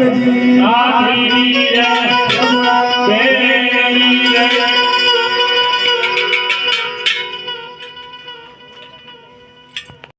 जी